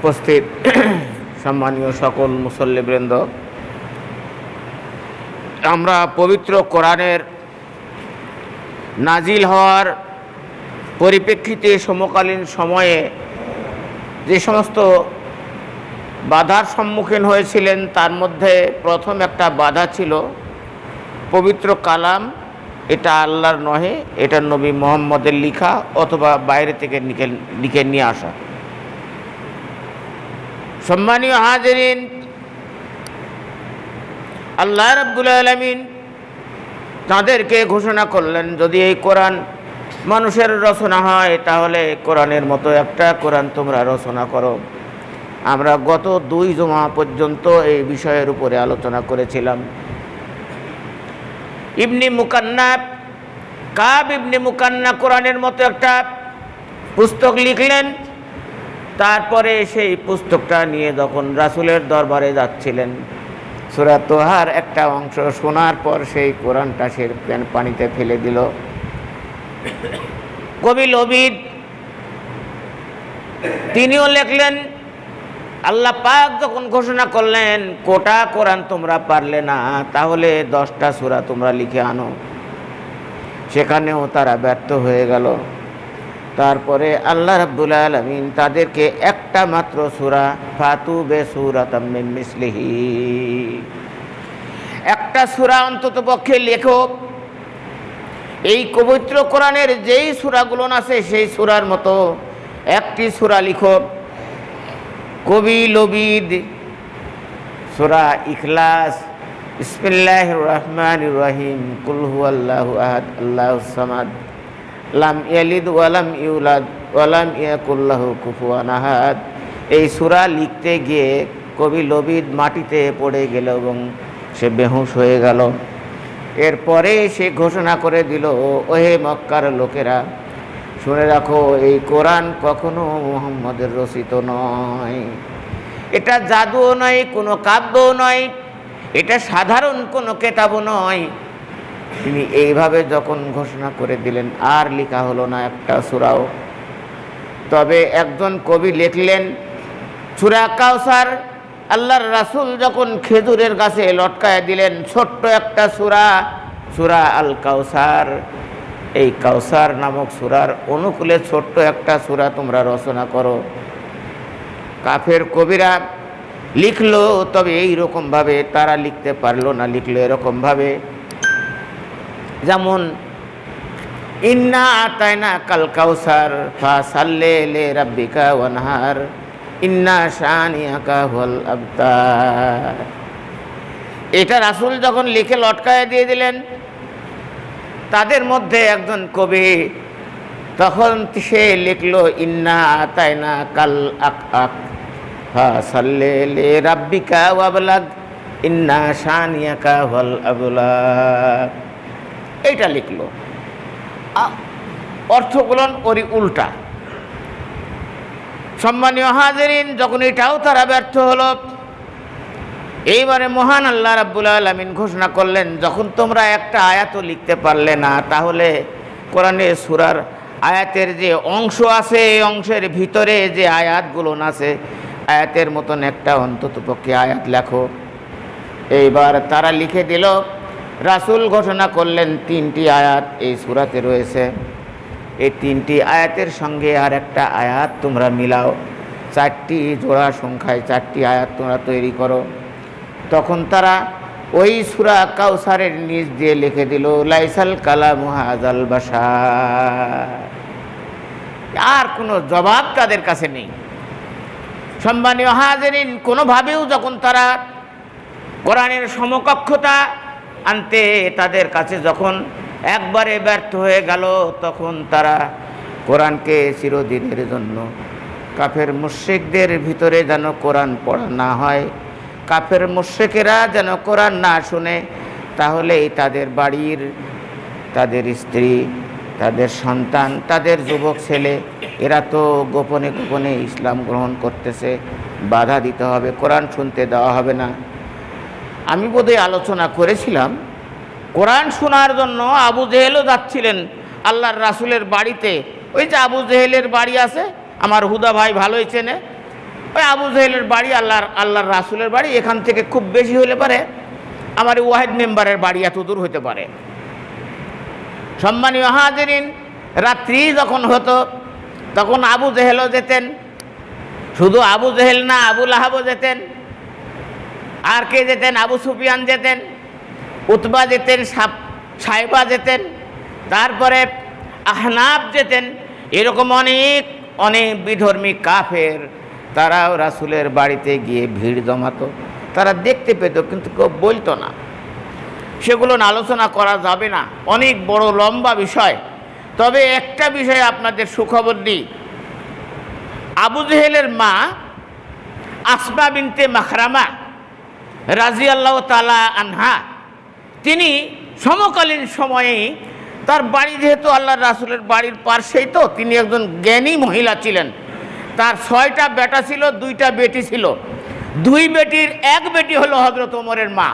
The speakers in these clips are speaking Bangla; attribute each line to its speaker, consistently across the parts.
Speaker 1: উপস্থিত সম্মানীয় সকল মুসল্লিবৃন্দ আমরা পবিত্র কোরআনের নাজিল হওয়ার পরিপ্রেক্ষিতে সমকালীন সময়ে যে সমস্ত বাধার সম্মুখীন হয়েছিলেন, তার মধ্যে প্রথম একটা বাধা ছিল পবিত্র কালাম। এটা আল্লাহর নহে, এটা নবী মোহাম্মদের লিখা অথবা বাইরে থেকে লিখে নিয়ে আসা। সম্মানীয় হাজরিন, আল্লাহ রাব্বুল আলমিন তাদেরকে ঘোষণা করলেন, যদি এই কোরআন মানুষের রচনা হয়, তাহলে কোরআনের মতো একটা কোরআন তোমরা রচনা করো। আমরা গত দুই জমা পর্যন্ত এই বিষয়ের উপরে আলোচনা করেছিলাম। ইবনি মুকান্না, কাব ইবনি মুকান্না কোরআনের মতো একটা পুস্তক লিখলেন। তারপরে সেই পুস্তকটা নিয়ে যখন রাসুলের দরবারে যাচ্ছিলেন, সুরা তোহার একটা অংশ শোনার পর সেই কোরআনটা সে পানিতে ফেলে দিল। কবি লবিদ, তিনিও লেখলেন, আল্লাহ পাক যখন ঘোষণা করলেন, কোটা কোরআন তোমরা পারলে না, তাহলে দশটা সুরা তোমরা লিখে আনো। সেখানেও তারা ব্যর্থ হয়ে গেল। তারপরে আল্লাহ রাব্বুল আলমিন তাদেরকে একটা মাত্র সুরা ফাতু বে সুরাতাম্মিন মিসলিহি। একটা সুরা অন্তত পক্ষে লেখো। এই পবিত্র কোরআনের যেই সুরাগুলো আছে সেই সুরার মতো একটি সুরা লিখো। কবি লবিদ, সুরা ইখলাস ইসমিল্লাহ রহমান রহিম কুলহু আল্লাহ আহাদ, আল্লাহ সামাদ। লাম ইয়ালিদ ওয়ালাম ইউলাদ ওয়ালাম ইয়াকুল্লাহ কুফুয়ান আহাদ। এই সুরা লিখতে গিয়ে কবি লবিদ মাটিতে পড়ে গেল এবং সে বেহুশ হয়ে গেল। এরপরে সে ঘোষণা করে দিল, ওহে মক্কার লোকেরা, শুনে রাখো, এই কোরআন কখনো মোহাম্মদের রচিত নয়। এটা জাদুও নয়, কোনো কাব্যও নয়, এটা সাধারণ কোনো কেতাবও নয়। তিনি এইভাবে যখন ঘোষণা করে দিলেন, আর লেখা হলো না একটা সুরাও। তবে একজন কবি লিখলেন, সুরা কাউসার আল্লাহর রাসুল যখন খেজুরের গাছে লটকায় দিলেন, ছোট্ট একটা সুরা সুরা আল কাউসার এই কাউসার নামক সুরার অনুকূলে ছোট্ট একটা সুরা তোমরা রচনা করো। কাফের কবিরা লিখলো, তবে এই রকমভাবে তারা লিখতে পারল না, লিখলো এরকমভাবে। যেমন, ইন্না আতায়না কাল কাউসার ফা সাল্লে লে রাব্বিকা ওয়ানহার ইন্না শানিয়াকা হল আবতার। এটা রাসুল যখন লিখে লটকায় দিয়ে দিলেন, তাদের মধ্যে একজন কবি তখন সে লিখলো, ইন্না আতায়না কাল আক আক ফা সাল্লে লে রাব্বিকা ওয়াবলাগ ইন্না শানিয়াকা হল আবলাগ এইটা লিখলো। আ- অর্থগুলো ওরই উল্টা। সম্মানীয় হাজরিন, যখন এটাও তারা ব্যর্থ হলো, এইবারে মহান আল্লাহ রাব্বুল আলমিন ঘোষণা করলেন, যখন তোমরা একটা আয়াতও লিখতে পারলে না, তাহলে কোরআনে সুরার আয়াতের যে অংশ আছে, এই অংশের ভিতরে যে আয়াতগুলো আছে, আয়াতের মতন একটা অন্তত পক্ষে আয়াত লেখো। এইবার তারা লিখে দিল রাসূল ঘোষণা করলেন, তিনটি আয়াত এই সুরাতে রয়েছে। এই তিনটি আয়াতের সঙ্গে আর একটা আয়াত তোমরা মিলাও। চারটি জোড়া সংখ্যায় চারটি আয়াত তোমরা তৈরি করো। তখন তারা ওই সুরা কাউসারের নিচ দিয়ে লিখে দিল, লাইসাল কালা মুহাজাল বাসা আর কোনো জবাব তাদের কাছে নেই। সম্মানীয় হাজরিন, কোনোভাবেও যখন তারা কোরআনের সমকক্ষতা আনতে তাদের কাছে যখন একবারে ব্যর্থ হয়ে গেল, তখন তারা কোরআনকে চিরদিনের জন্য কাফের মুশ্রিকদের ভিতরে যেন কোরআন পড়া না হয়, কাফের মুশ্রিকেরা যেন কোরআন না শুনে, তাহলেই তাদের বাড়ির, তাদের স্ত্রী, তাদের সন্তান, তাদের যুবক ছেলে, এরা তো গোপনে গোপনে ইসলাম গ্রহণ করতেছে, বাধা দিতে হবে, কোরআন শুনতে দেওয়া হবে না। আমি বোধহয় আলোচনা করেছিলাম। কোরআন শোনার জন্য আবু জেহেলও যাচ্ছিলেন আল্লাহর রাসুলের বাড়িতে। ওই যে আবু জেহেলের বাড়ি আছে, আমার হুদা ভাই ভালোই চেনে। ওই আবু জেহেলের বাড়ি আল্লাহর আল্লাহর রাসুলের বাড়ি, এখান থেকে খুব বেশি হলে পারে, আমার ওয়াহেদ মেম্বারের বাড়ি এত দূর হতে পারে। সম্মানীয় হাজিরিন, রাত্রি যখন হতো, তখন আবু জেহেলও যেতেন। শুধু আবু জেহেল না, আবু লাহাবও যেতেন। আর কে যেতেন? আবু সুফিয়ান যেতেন, উতবা যেতেন সাহেবা যেতেন, তারপরে আহনাব যেতেন। এরকম অনেক অনেক বিধর্মী কাফের তারাও রাসুলের বাড়িতে গিয়ে ভিড় জমাতো। তারা দেখতে পেত, কিন্তু কেউ বলতো না। সেগুলো আলোচনা করা যাবে না। অনেক বড় লম্বা বিষয়। তবে একটা বিষয় আপনাদের সুখবর দিই। আবু জেহেলের মা আসমা বিনতে মাখরামা রাজি আল্লাহ তালা আনহা, তিনি সমকালীন সময়েই তার বাড়ি যেহেতু আল্লাহ রাসুলের বাড়ির পার্শ্বেই তো, তিনি একজন জ্ঞানী মহিলা ছিলেন। তার ছয়টা বেটা ছিল, দুইটা বেটি ছিল। দুই বেটির এক বেটি হলো হজরত ওমরের মা।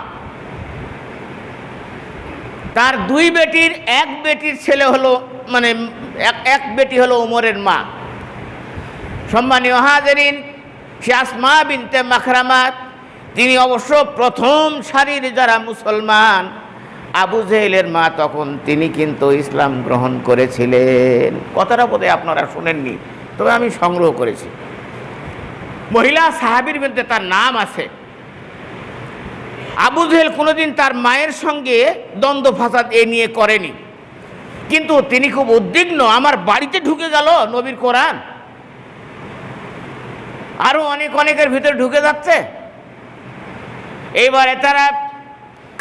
Speaker 1: তার দুই বেটির এক বেটির ছেলে হলো মানে এক এক বেটি হলো ওমরের মা। সম্মানীয় হাজারিন সে আসমা বিনতে মাখরামাত তিনি অবশ্য প্রথম সারির যারা মুসলমান, আবু জেহেলের মা তখন তিনি কিন্তু ইসলাম গ্রহণ করেছিলেন। কথাটা বোধহয় আপনারা শোনেননি, তবে আমি সংগ্রহ করেছি। মহিলা সাহাবির মধ্যে তার নাম আছে। আবু জেহেল কোনোদিন তার মায়ের সঙ্গে দ্বন্দ্ব ফাসাদ এ নিয়ে করেনি। কিন্তু তিনি খুব উদ্বিগ্ন, আমার বাড়িতে ঢুকে গেল নবীর কোরআন? আরও অনেক অনেকের ভিতরে ঢুকে যাচ্ছে। এইবারে তারা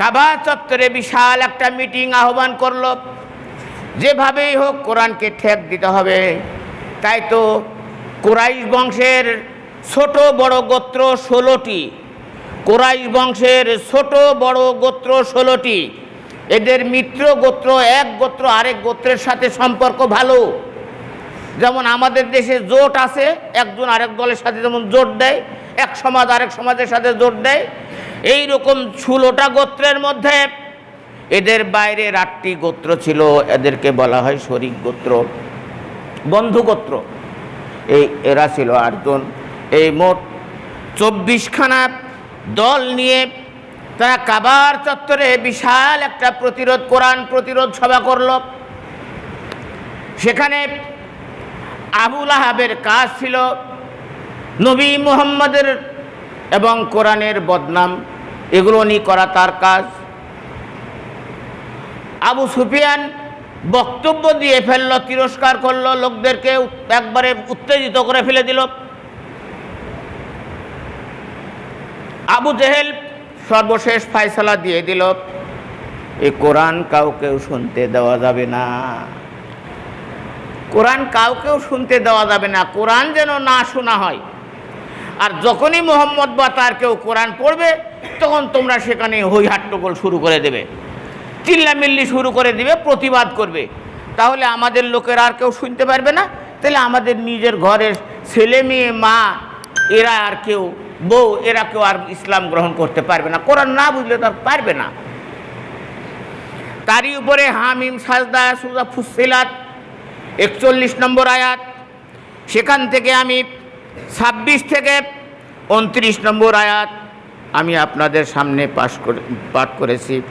Speaker 1: কাবা চত্বরে বিশাল একটা মিটিং আহ্বান করল। যেভাবেই হোক কোরআনকে ঠেক দিতে হবে। তাই তো কোরাইশ বংশের ছোট বড় গোত্র ষোলোটি। কোরাইশ বংশের ছোট বড় গোত্র ষোলোটি। এদের মিত্র গোত্র এক গোত্র আরেক গোত্রের সাথে সম্পর্ক ভালো। যেমন আমাদের দেশে জোট আছে, একজন আরেক দলের সাথে যেমন জোট দেয় এক সমাজ আরেক সমাজের সাথে জোর দেয়। এই রকম ষোলোটা গোত্রের মধ্যে এদের বাইরে আটটি গোত্র ছিল, এদেরকে বলা হয় শরিক গোত্র, বন্ধু গোত্র। এই এরা ছিল আটজন। এই মোট চব্বিশখানা দল নিয়ে তারা কাবার চত্বরে বিশাল একটা প্রতিরোধ, কোরআন প্রতিরোধ সভা করল। সেখানে আবুল আহাবের কাজ ছিল নবী মুহাম্মদের এবং কোরআনের বদনাম, এগুলো নিয়ে করা তার কাজ। আবু সুফিয়ান বক্তব্য দিয়ে ফেলল, তিরস্কার করল, লোকদেরকে একবারে উত্তেজিত করে ফেলে দিল। আবু জেহেল সর্বশেষ ফায়সালা দিয়ে দিল এই কোরআন কাউকেও শুনতে দেওয়া যাবে না। কোরআন কাউকেও শুনতে দেওয়া যাবে না। কোরআন যেন না শোনা হয় আর যখনই মোহাম্মদ বা তার কেউ কোরআন পড়বে, তখন তোমরা সেখানে হই হাট্টগোল শুরু করে দেবে। চিল্লামিল্লি শুরু করে দিবে, প্রতিবাদ করবে। তাহলে আমাদের লোকের আর কেউ শুনতে পারবে না। তাহলে আমাদের নিজের ঘরের ছেলে মেয়ে, মা, এরা আর কেউ, বউ, এরা কেউ আর ইসলাম গ্রহণ করতে পারবে না। কোরআন না বুঝলে তো পারবে না। তারই উপরে হামিম, সাজদা, সুজা ফুসিলাত একচল্লিশ নম্বর আয়াত। সেখান থেকে আমি ছাব্বিশ থেকে উনত্রিশ নম্বর আয়াত আমি আপনাদের সামনে পাশ করে পাঠ করেছি।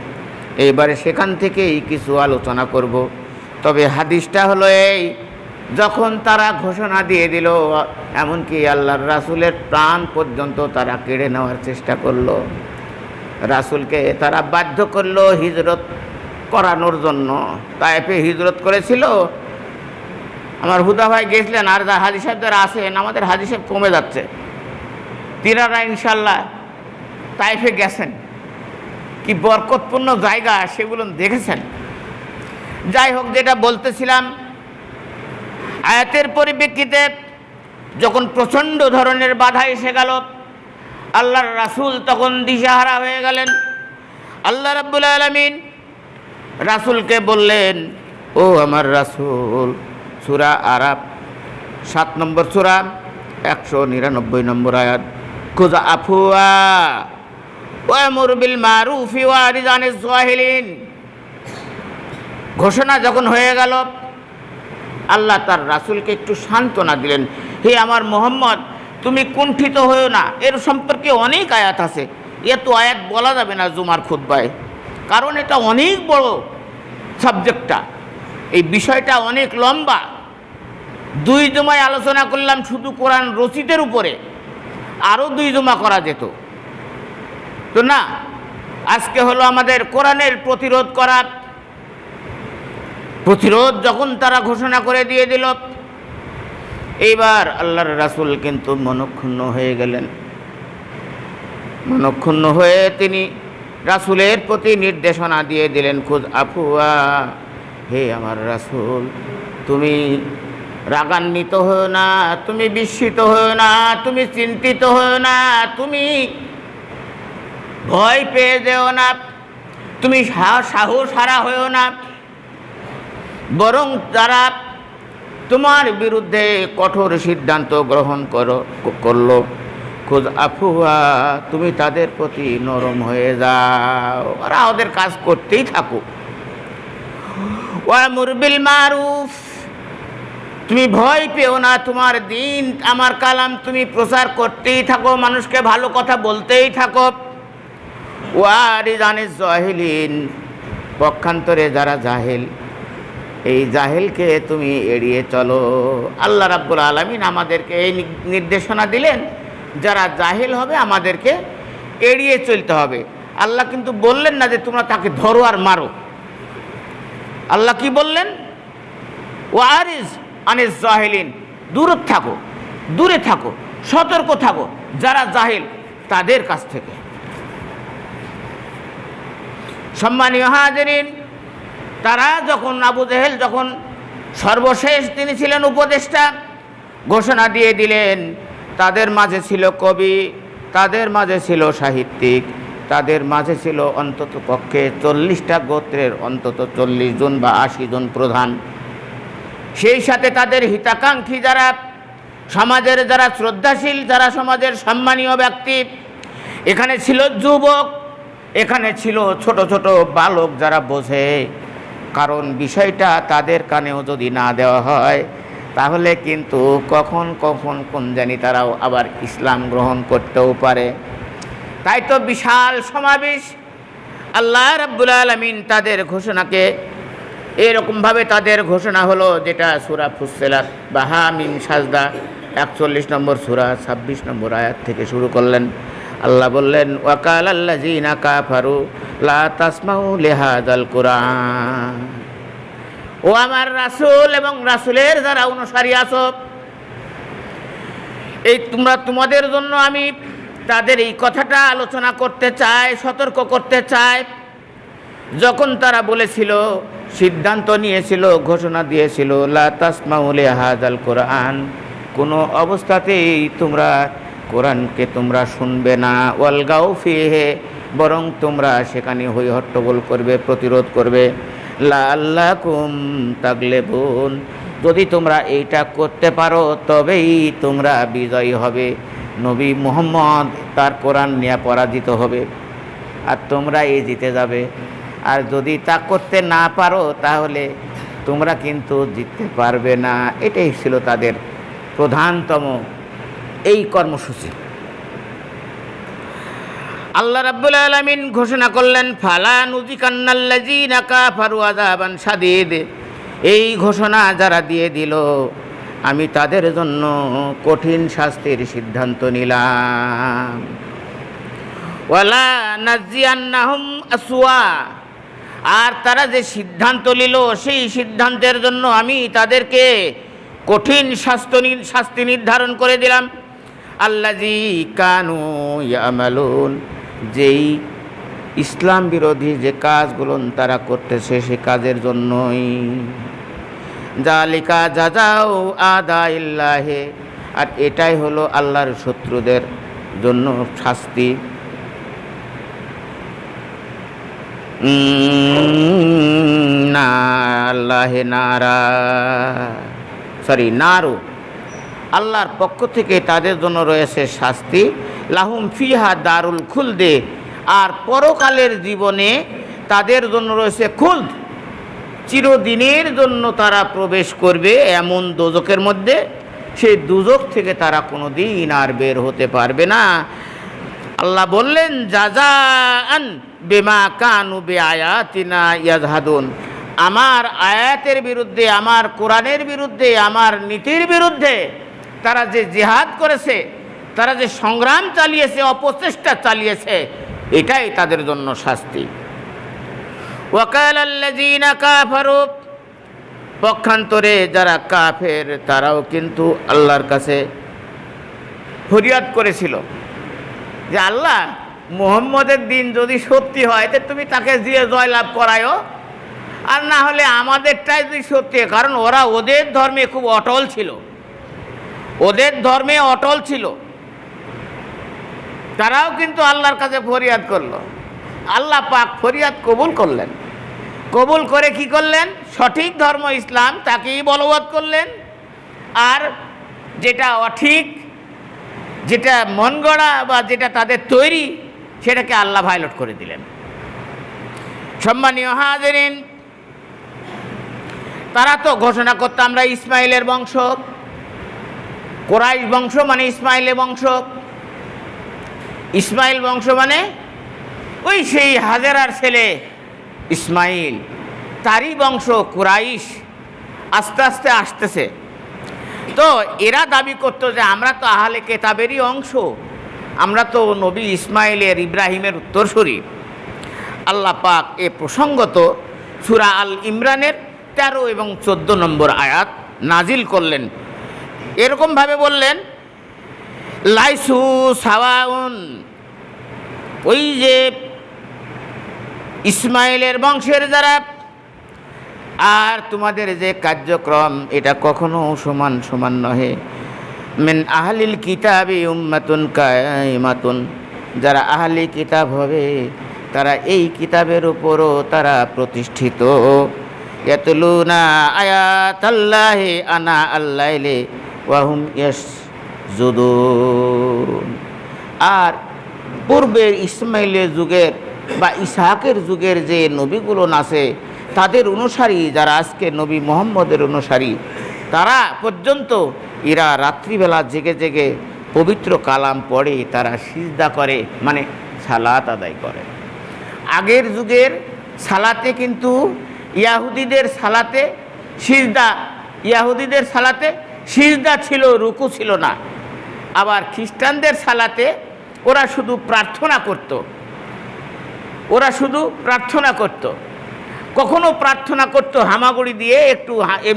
Speaker 1: এইবারে সেখান থেকেই কিছু আলোচনা করব। তবে হাদিসটা হলো এই, যখন তারা ঘোষণা দিয়ে দিল, এমনকি আল্লাহর রাসুলের প্রাণ পর্যন্ত তারা কেড়ে নেওয়ার চেষ্টা করল। রাসুলকে তারা বাধ্য করল হিজরত করানোর জন্য। তাইফে হিজরত করেছিল। আমার হুদা ভাই গেছিলেন, আর হাজি সাহেব যারা আসেন, আমাদের হাজি সাহেব কমে যাচ্ছে। তিনারা ইনশাল্লাহ তাইফে গেছেন। কি বরকতপূর্ণ জায়গা সেগুলো দেখেছেন। যাই হোক, যেটা বলতেছিলাম, আয়াতের পরিপ্রেক্ষিতে যখন প্রচণ্ড ধরনের বাধা এসে গেল, আল্লাহর রাসূল তখন দিশাহারা হয়ে গেলেন। আল্লাহ রাব্বুল আলমিন রাসূলকে বললেন, ও আমার রাসূল, সুরা আরাব সাত নম্বর সুরা, একশো নিরানব্বই নম্বর আয়াত। খুজা আফুয়া ওয়ামুর মারুফি ওয়ারিজানিস জাহিলিন। ঘোষণা যখন হয়ে গেল, আল্লাহ তার রাসূলকে একটু সান্ত্বনা দিলেন। হে আমার মোহাম্মদ, তুমি কুণ্ঠিত হয়েও না। এর সম্পর্কে অনেক আয়াত আছে। এত আয়াত বলা যাবে না জুমার খুদ্বায় কারণ এটা অনেক বড় সাবজেক্টটা। এই বিষয়টা অনেক লম্বা। দুই জমায় আলোচনা করলাম শুধু কোরআন রচিতের উপরে। আরও দুই জমা করা যেত। তো না, আজকে হলো আমাদের কোরআনের প্রতিরোধ করা। প্রতিরোধ যখন তারা ঘোষণা করে দিয়ে দিল, এইবার আল্লাহর রাসূল কিন্তু মনক্ষুণ্ণ হয়ে গেলেন। মনক্ষুণ্ণ হয়ে তিনি রাসূলের প্রতি নির্দেশনা দিয়ে দিলেন, খুদ আফুয়া হে আমার রাসূল, তুমি রাগান্বিত হও না, তুমি বিস্মিত হও না, তুমি চিন্তিত হও না, তুমি ভয় পেয়ে যেও না, তুমি সাহস হারা হয়েও না। বরং তারা তোমার বিরুদ্ধে কঠোর সিদ্ধান্ত গ্রহণ করো, করল, খোঁজ আফুয়া, তুমি তাদের প্রতি নরম হয়ে যাও। ওরা ওদের কাজ করতেই থাকুক। ওয়া মুরবিল মারুফ তুমি ভয় পেও না, তোমার দিন, আমার কালাম তুমি প্রচার করতেই থাকো, মানুষকে ভালো কথা বলতেই থাকো। ওয়ারিজানিস জাহিলিন, পক্ষান্তরে যারা জাহেল, এই জাহেলকে তুমি এড়িয়ে চলো। আল্লাহ রাব্বুল আলমিন আমাদেরকে এই নির্দেশনা দিলেন, যারা জাহেল হবে আমাদেরকে এড়িয়ে চলতে হবে। আল্লাহ কিন্তু বললেন না যে তোমরা তাকে ধরো আর মারো। আল্লাহ কি বললেন? ও আরিজ আনিস জাহেলিন, দূরে থাকো দূরে থাকো, সতর্ক থাকো, যারা জাহেল তাদের কাছ থেকে। সম্মানীয় হাজরিন, তারা যখন আবু জেহেল যখন সর্বশেষ তিনি ছিলেন উপদেষ্টা, ঘোষণা দিয়ে দিলেন, তাদের মাঝে ছিল কবি, তাদের মাঝে ছিল সাহিত্যিক, তাদের মাঝে ছিল অন্তত পক্ষে চল্লিশটা গোত্রের অন্তত চল্লিশ জন বা আশি জন প্রধান। সেই সাথে তাদের হিতাকাঙ্ক্ষী যারা, সমাজের যারা শ্রদ্ধাশীল, যারা সমাজের সম্মানীয় ব্যক্তি, এখানে ছিল যুবক, এখানে ছিল ছোট ছোট বালক যারা বোঝে। কারণ বিষয়টা তাদের কানেও যদি না দেওয়া হয়, তাহলে কিন্তু কখন কখন কোন জানি তারাও আবার ইসলাম গ্রহণ করতেও পারে। তাই তো বিশাল সমাবেশ। আল্লাহ রাব্বুল আলমিন তাদের ঘোষণাকে এরকমভাবে তাদের ঘোষণা হলো, যেটা সুরা ফুসেলাত বা হামিম সাজদা, একচল্লিশ নম্বর সুরা, ছাব্বিশ নম্বর আয়াত থেকে শুরু করলেন। আল্লাহ বললেন, ওয়াকাল আল্লাহ জিনা কাফারু, লা তাসমাউ লেহাদাল কোরআন। ও আমার রাসূল এবং রাসূলের যারা অনুসারী আছো, এই তোমরা তোমাদের জন্য আমি তাদের এই কথাটা আলোচনা করতে চাই, সতর্ক করতে চাই। যখন তারা বলেছিল সিদ্ধান্ত নিয়েছিল, ঘোষণা দিয়েছিল, লা হাজাল কোরআন। কোনো অবস্থাতেই তোমরা কোরআনকে তোমরা শুনবে না। ওয়ালগাও ফিহে, বরং তোমরা সেখানে হই হট্টগোল করবে, প্রতিরোধ করবে। লা আল্লাহ কুম তাগলে বোন যদি তোমরা এইটা করতে পারো, তবেই তোমরা বিজয়ী হবে। নবী মুহাম্মদ তার কোরআন নিয়ে পরাজিত হবে। আর তোমরা এই জিতে যাবে। আর যদি তা করতে না পারো, তাহলে তোমরা কিন্তু জিততে পারবে না। এটাই ছিল তাদের প্রধানতম এই কর্মসূচি। আল্লাহ রাব্বুল আলামিন ঘোষণা করলেন, ফালা নুজি কান্নাল্লাজি নাকা ফারু আজাবান সাদিদ এই ঘোষণা যারা দিয়ে দিল, আমি তাদের জন্য কঠিন শাস্তির সিদ্ধান্ত নিলাম। ওয়ালা নাজিয়ান্নাহুম আসওয়া। আর তারা যে সিদ্ধান্ত নিল, সেই সিদ্ধান্তের জন্য আমি তাদেরকে কঠিন শাস্তি শাস্তি নির্ধারণ করে দিলাম। আল্লাজি কানু ইয়ামালুন, যেই ইসলাম বিরোধী যে কাজগুলো তারা করতেছে সে কাজের জন্যই। জালিকা যাজাও আদা ইল্লাহে, আর এটাই হলো আল্লাহর শত্রুদের জন্য শাস্তি উম, না নারা। সরি নারু। আল্লাহর পক্ষ থেকে তাদের জন্য রয়েছে শাস্তি। লাহুম ফিহা দারুল খুলদে। আর পরকালের জীবনে তাদের জন্য রয়েছে খুলদ। চিরদিনের জন্য তারা প্রবেশ করবে এমন দোজকের মধ্যে। সেই দুজক থেকে তারা কোনো দিন আর বের হতে পারবে না। আল্লাহ বললেন জাজান বেমা কানু বে আয়াতিনা ইয়াজহাদুন। আমার আয়াতের বিরুদ্ধে, আমার কোরআনের বিরুদ্ধে, আমার নীতির বিরুদ্ধে তারা যে জেহাদ করেছে, তারা যে সংগ্রাম চালিয়েছে, অপচেষ্টা চালিয়েছে, এটাই তাদের জন্য শাস্তি। পক্ষান্তরে যারা কাফের, তারাও কিন্তু আল্লাহর কাছে ফরিয়াদ করেছিল। যে আল্লাহ, মোহাম্মদের দিন যদি সত্যি হয়, তো তুমি তাকে দিয়ে জয়লাভ করায়ও। আর না হলে আমাদেরটাই যদি সত্যি কারণ ওরা ওদের ধর্মে খুব অটল ছিল। ওদের ধর্মে অটল ছিল। তারাও কিন্তু আল্লাহর কাছে ফরিয়াদ করল। আল্লাহ পাক ফরিয়াদ কবুল করলেন। কবুল করে কি করলেন? সঠিক ধর্ম ইসলাম তাকেই বলবৎ করলেন। আর যেটা অঠিক যেটা মন গড়া বা যেটা তাদের তৈরি, সেটাকে আল্লাহ ভাইলট করে দিলেন। সম্মানীয় হাজরিন, তারা তো ঘোষণা করতো আমরা ইসমাইলের বংশ, কোরাইশ বংশ মানে ইসমাইলের বংশ। ইসমাইল বংশ মানে ওই সেই হাজেরার ছেলে ইসমাইল, তারই বংশ কুরাইশ। আস্তে আস্তে আসতেছে। তো এরা দাবি করতো যে আমরা তো আহলে কেতাবেরই অংশ। আমরা তো নবী ইসমাইলের, ইব্রাহিমের উত্তরসূরি। আল্লাহ পাক এ প্রসঙ্গত সুরা আল ইমরানের তেরো এবং চোদ্দ নম্বর আয়াত নাজিল করলেন। এরকমভাবে বললেন, লাইসু সাওয়াউন, ওই যে ইসমাইলের বংশের যারা আর তোমাদের যে কার্যক্রম, এটা কখনো সমান সমান নহে। মেন আহলিল কিতাবে উম্মাতুন কায়মাতুন যারা আহলি কিতাব হবে, তারা এই কিতাবের উপরও তারা প্রতিষ্ঠিত। ইয়াতলুনা আয়াতাল্লাহি আনা আল্লাইলে ওয়াহুম আর পূর্বের ইসমাইলের যুগের বা ইসাহাকের যুগের যে নবীগুলো আছে তাদের অনুসারী, যারা আজকে নবী মোহাম্মদের অনুসারী, তারা পর্যন্ত এরা রাত্রিবেলা জেগে জেগে পবিত্র কালাম পড়ে, তারা সিজদা করে মানে সালাত আদায় করে। আগের যুগের সালাতে কিন্তু ইয়াহুদিদের সালাতে সিজদা, ইয়াহুদিদের সালাতে সিজদা ছিল, রুকু ছিল না। আবার খ্রিস্টানদের সালাতে ওরা শুধু প্রার্থনা করত। ওরা শুধু প্রার্থনা করত। কখনো প্রার্থনা করতো হামাগুড়ি দিয়ে একটু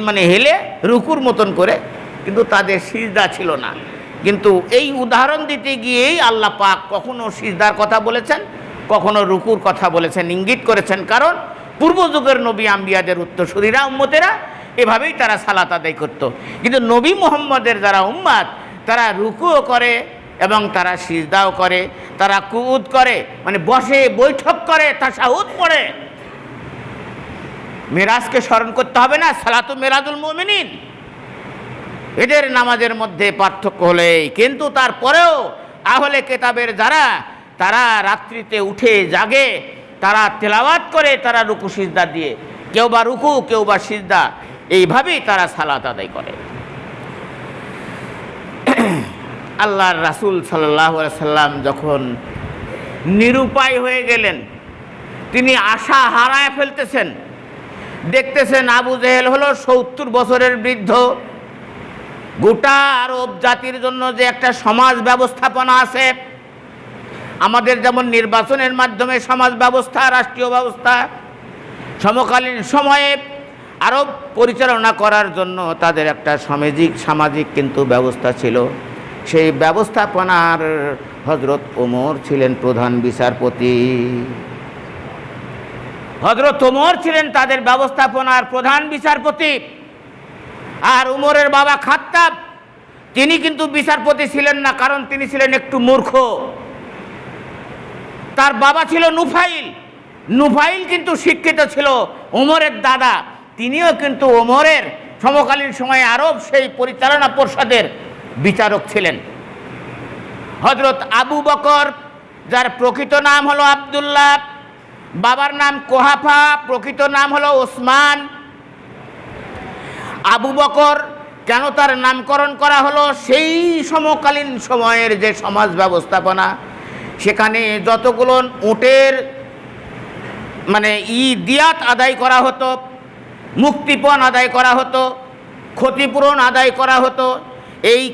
Speaker 1: মানে হেলে, রুকুর মতন করে, কিন্তু তাদের সিজদা ছিল না। কিন্তু এই উদাহরণ দিতে গিয়েই আল্লাহ পাক কখনো সিজদার কথা বলেছেন, কখনো রুকুর কথা বলেছেন, ইঙ্গিত করেছেন। কারণ পূর্ব যুগের নবী আম্বিয়াদের উত্তরসূরিরা, উম্মতেরা এভাবেই তারা সালাত আদায় করত। কিন্তু নবী মোহাম্মদের যারা উম্মাদ, তারা রুকুও করে এবং তারা সিজদাও করে, তারা কুউদ করে মানে বসে বৈঠক করে, তাসাহুদ পড়ে। মেরাজকে স্মরণ করতে হবে না, সালাতু মেরাজুল মুমিনিন। এদের নামাজের মধ্যে পার্থক্য হলে কিন্তু তারপরেও আহলে কেতাবের যারা, তারা রাত্রিতে উঠে জাগে, তারা তেলাওয়াত করে, তারা রুকু সিজদা দিয়ে। কেউ বা রুকু, কেউ বা সিজদা, এইভাবেই তারা সালাত আদায় করে। আল্লাহর রাসূল সাল্লাহ সাল্লাম যখন নিরুপায় হয়ে গেলেন, তিনি আশা হারায় ফেলতেছেন। দেখতেছেন আবু জেহেল হলো সত্তর বছরের বৃদ্ধ। গোটা আরব জাতির জন্য যে একটা সমাজ ব্যবস্থাপনা আছে, আমাদের যেমন নির্বাচনের মাধ্যমে সমাজ ব্যবস্থা, রাষ্ট্রীয় ব্যবস্থা, সমকালীন সময়ে আরব পরিচালনা করার জন্য তাদের একটা সামাজিক সামাজিক কিন্তু ব্যবস্থা ছিল। সেই ব্যবস্থাপনার হজরত ওমর ছিলেন প্রধান বিচারপতি। হজরত ওমর ছিলেন তাদের ব্যবস্থাপনার প্রধান বিচারপতি। আর উমরের বাবা খাত্তাব, তিনি কিন্তু বিচারপতি ছিলেন না, কারণ তিনি ছিলেন একটু মূর্খ। তার বাবা ছিল নুফাইল। নুফাইল কিন্তু শিক্ষিত ছিল ওমরের দাদা। তিনিও কিন্তু ওমরের সমকালীন সময়ে আরব, সেই পরিচালনা পরিষদের বিচারক ছিলেন। হজরত আবু বকর, যার প্রকৃত নাম হলো আবদুল্লাহ বাবার নাম কোহাফা, প্রকৃত নাম হলো ওসমান। আবু বকর কেন তার নামকরণ করা হলো? সেই সমকালীন সময়ের যে সমাজ ব্যবস্থাপনা, সেখানে যতগুলো উটের মানে ই দিয়াত আদায় করা হতো, মুক্তিপণ আদায় করা হতো, ক্ষতিপূরণ আদায় করা হতো, এই